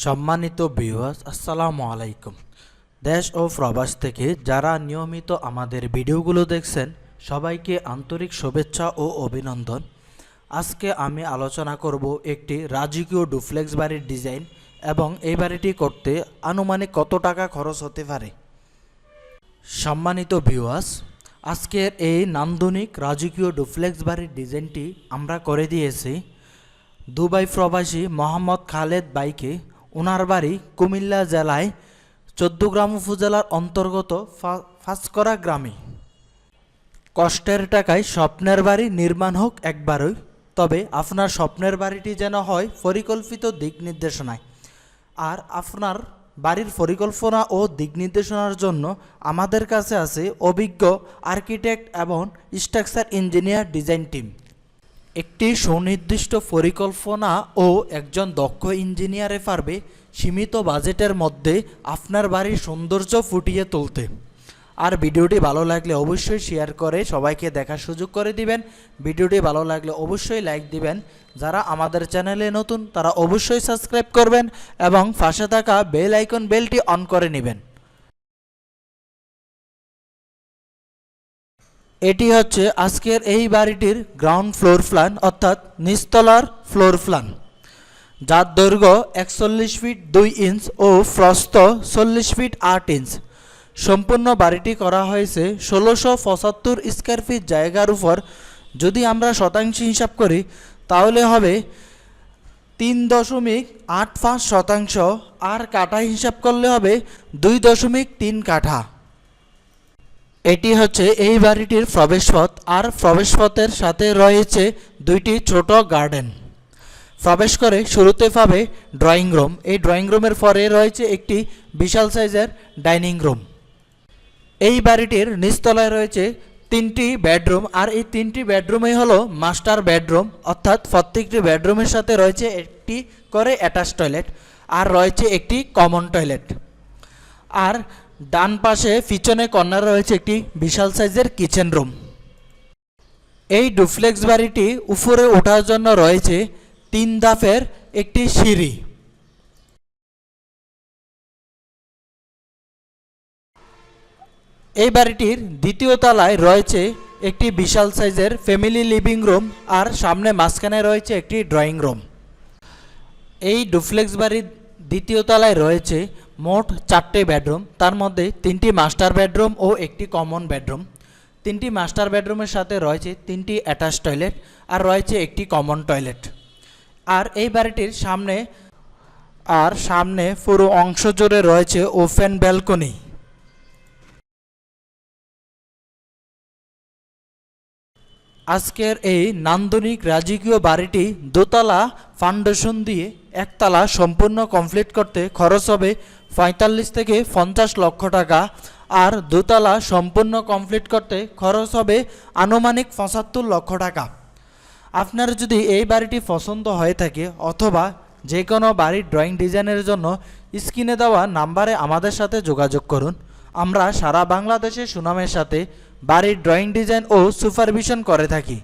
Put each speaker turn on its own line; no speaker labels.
সম্মানিত ভিউয়ার্স আসসালামু আলাইকুম। দেশ ও প্রবাস থেকে যারা নিয়মিত আমাদের ভিডিওগুলো দেখছেন, সবাইকে আন্তরিক শুভেচ্ছা ও অভিনন্দন। আজকে আমি আলোচনা করব একটি রাজকীয় ডুফ্লেক্স বাড়ির ডিজাইন এবং এই বাড়িটি করতে আনুমানিক কত টাকা খরচ হতে পারে। সম্মানিত ভিউয়ার্স আজকের এই নান্দনিক রাজকীয় ডুফ্লেক্স বাড়ির ডিজাইনটি আমরা করে দিয়েছি। দুবাই প্রবাসী মোহাম্মদ খালেদ বাইকে ওনার বাড়ি কুমিল্লা জেলায় চোদ্দগ্রাম উপজেলার অন্তর্গত ফাঁসকরা গ্রামে। কষ্টের টাকায় স্বপ্নের বাড়ি নির্মাণ হোক একবারই, তবে আপনার স্বপ্নের বাড়িটি যেন হয় পরিকল্পিত দিক নির্দেশনায়। আর আপনার বাড়ির পরিকল্পনা ও দিক নির্দেশনার জন্য আমাদের কাছে আছে অভিজ্ঞ আর্কিটেক্ট এবং স্ট্রাকচার ইঞ্জিনিয়ার ডিজাইন টিম। একটি সুনির্দিষ্ট পরিকল্পনা ও একজন দক্ষ ইঞ্জিনিয়ারে পারবে সীমিত বাজেটের মধ্যে আপনার বাড়ির সৌন্দর্য ফুটিয়ে তুলতে। আর ভিডিওটি ভালো লাগলে অবশ্যই শেয়ার করে সবাইকে দেখার সুযোগ করে দিবেন। ভিডিওটি ভালো লাগলে অবশ্যই লাইক দিবেন। যারা আমাদের চ্যানেলে নতুন, তারা অবশ্যই সাবস্ক্রাইব করবেন এবং পাশে থাকা বেল আইকন, বেলটি অন করে নেবেন। এটি হচ্ছে আজকের এই বাড়িটির গ্রাউন্ড ফ্লোর প্ল্যান অর্থাৎ নিচতলার ফ্লোর প্ল্যান যার দৈর্ঘ্য একচল্লিশ ফিট দুই ইঞ্চ ও প্রস্থ চল্লিশ ফিট আট ইঞ্চ সম্পূর্ণ বাড়িটি করা হয়েছে ষোলোশো পঁচাত্তর স্কোয়ার ফিট জায়গার উপর। যদি আমরা শতাংশ হিসাব করি, তাহলে হবে তিন দশমিক আট পাঁচ শতাংশ। আর কাঠা হিসাব করলে হবে দুই দশমিক তিন কাঠা। এটি হচ্ছে এই বাড়িটির প্রবেশপথ, আর প্রবেশপথের সাথে রয়েছে দুইটি ছোট গার্ডেন। প্রবেশ করে শুরুতে পাবে ড্রয়িং রুম। এই ড্রয়িং রুমের পরে রয়েছে একটি বিশাল সাইজের ডাইনিং রুম। এই বাড়িটির নিচতলায় রয়েছে তিনটি বেডরুম, আর এই তিনটি বেডরুমই হলো মাস্টার বেডরুম, অর্থাৎ প্রত্যেকটি বেডরুমের সাথে রয়েছে একটি করে অ্যাটাচ টয়লেট, আর রয়েছে একটি কমন টয়লেট। আর ডান পাশে পিছনে কর্নার রয়েছে একটি বিশাল সাইজের কিচেন রুম। এই ডুফ্লেক্স বাড়িটি উপরে ওঠার জন্য রয়েছে তিন ধাপের একটি সিঁড়ি। এই বাড়িটির দ্বিতীয় তলায় রয়েছে একটি বিশাল সাইজের ফ্যামিলি লিভিং রুম আর সামনে মাঝখানে রয়েছে একটি ড্রয়িং রুম। এই ডুফ্লেক্স বাড়ির দ্বিতীয় তলায় রয়েছে মোট চারটে বেডরুম, তার মধ্যে তিনটি মাস্টার বেডরুম ও একটি কমন বেডরুম। তিনটি মাস্টার বেডরুমের সাথে রয়েছে তিনটি অ্যাটাচ টয়লেট আর রয়েছে একটি কমন টয়লেট। আর এই বাড়িটির সামনে, আর সামনে পুরো অংশ জুড়ে রয়েছে ওপেন ব্যালকনি। আজকের এই নান্দনিক রাজকীয় বাড়িটি দোতলা ফাউন্ডেশন দিয়ে একতলা সম্পূর্ণ কমপ্লিট করতে খরচ হবে পঁয়তাল্লিশ থেকে পঞ্চাশ লক্ষ টাকা। আর দোতলা সম্পূর্ণ কমপ্লিট করতে খরচ হবে আনুমানিক পঁচাত্তর লক্ষ টাকা। আপনার যদি এই বাড়িটি পছন্দ হয়ে থাকে অথবা যে কোনো বাড়ির ড্রয়িং ডিজাইনের জন্য স্ক্রিনে দেওয়া নাম্বারে আমাদের সাথে যোগাযোগ করুন। আমরা সারা বাংলাদেশের সুনামের সাথে বাড়ির ড্রয়িং ডিজাইন ও সুপারভিশন করে থাকি।